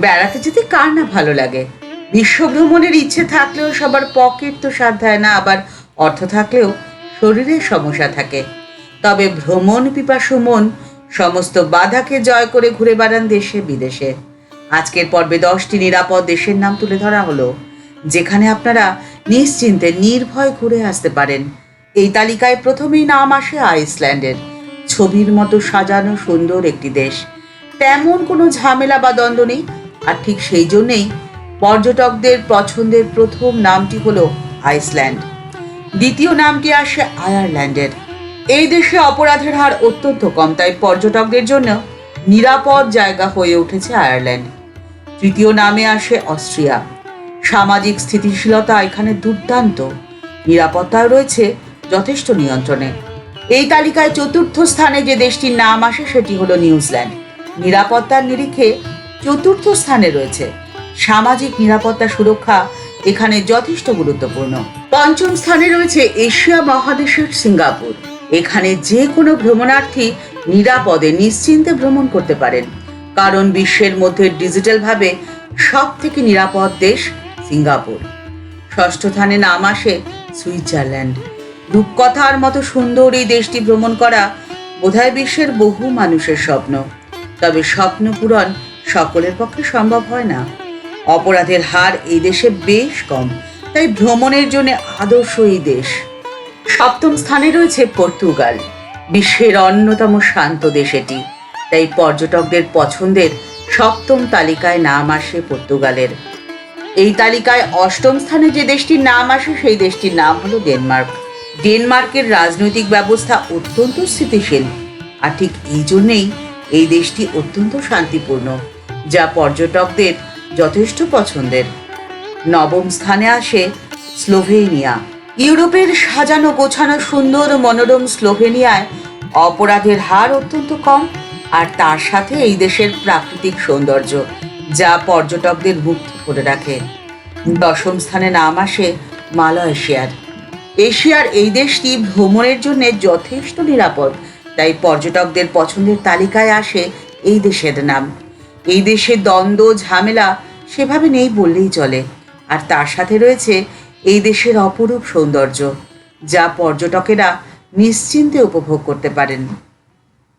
বেড়াতে যেতে কার না ভালো লাগে? বিশ্ব ভ্রমণের ইচ্ছে থাকলেও সবার পকেট তো সাথ দেয় না, আবার অর্থ থাকলেও শরীরে সমস্যা থাকে। তবে ভ্রমণ পিপাসু মন সমস্ত বাধাকে জয় করে ঘুরে বেড়ান দেশে বিদেশে। আজকের পর্বে দশটি নিরাপদ দেশের নাম তুলে ধরা হলো, যেখানে আপনারা নিশ্চিন্তে নির্ভয় ঘুরে আসতে পারেন। এই তালিকায় প্রথমেই নাম আসে আইসল্যান্ডের। ছবির মতো সাজানো সুন্দর একটি দেশ। তেমন কোনো ঝামেলা বা দ্বন্দ্ব নেই আর ঠিক সেই জন্যেই পর্যটকদের পছন্দের প্রথম নামটি হলো আইসল্যান্ড। দ্বিতীয় নামটি আসে আয়ারল্যান্ডের। এই দেশে অপরাধের হার অত্যন্ত কম, তাই পর্যটকদের জন্য নিরাপদ জায়গা হয়ে উঠেছে আয়ারল্যান্ড। তৃতীয় নামে আসে অস্ট্রিয়া। সামাজিক স্থিতিশীলতা এখানে দুর্দান্ত। নিরাপত্তা রয়েছে যথেষ্ট নিয়ন্ত্রণে। এই তালিকায় চতুর্থ স্থানে যে দেশটির নাম আসে সেটি হলো নিউজিল্যান্ড। নিরাপত্তার নিরিখে চতুর্থ স্থানে রয়েছে। সামাজিক নিরাপত্তা সুরক্ষা এখানে যথেষ্ট গুরুত্বপূর্ণ। পঞ্চম স্থানে রয়েছে এশিয়া মহাদেশের সিঙ্গাপুর। এখানে যে কোনো ভ্রমণার্থী নিরাপদে নিশ্চিন্তে ভ্রমণ করতে পারেন। কারণ বিশ্বের মধ্যে ডিজিটালভাবে সব থেকে নিরাপদ দেশ সিঙ্গাপুর। ষষ্ঠ স্থানে নাম আসে সুইজারল্যান্ড। রূপকথার মতো সুন্দর এই দেশটি ভ্রমণ করা বোধহয় বিশ্বের বহু মানুষের স্বপ্ন। তবে স্বপ্ন পূরণ সকলের পক্ষে সম্ভব হয় না। অপরাধের হার এই দেশে বেশ কম, তাই ভ্রমণের জন্য আদর্শ এই দেশ। সপ্তম স্থানে রয়েছে পর্তুগাল, বিশ্বের অন্যতম শান্ত দেশ এটি, তাই পর্যটকদের পছন্দের সপ্তম তালিকায় নাম আসে পর্তুগালের। এই তালিকায় অষ্টম স্থানে যে দেশটির নাম আসে, সেই দেশটির নাম হলো ডেনমার্ক। ডেনমার্কের রাজনৈতিক ব্যবস্থা অত্যন্ত স্থিতিশীল, আর ঠিক এই জন্যেই এই দেশটি অত্যন্ত শান্তিপূর্ণ। যা পর্যটকদের যথেষ্ট পছন্দের। নবম স্থানে আসে স্লোভেনিয়া। ইউরোপের সাজানো গোছানো সুন্দর মনোরম স্লোভেনিয়ায় অপরাধের হার অত্যন্ত কম আর তার সাথে এই দেশের প্রাকৃতিক সৌন্দর্য, যা পর্যটকদের মুগ্ধ করে রাখে। দশম স্থানে নাম আসে মালয়েশিয়ার। এশিয়ার এই দেশটি ভ্রমণের জন্য যথেষ্ট নিরাপদ, তাই পর্যটকদের পছন্দের তালিকায় আসে এই দেশের নাম। এই দেশে দ্বন্দ্ব, ঝামেলা সেভাবে নেই বললেই চলে। আর তার সাথে রয়েছে এই দেশের অপরূপ সৌন্দর্য, যা পর্যটকেরা নিশ্চিন্তে উপভোগ করতে পারেন।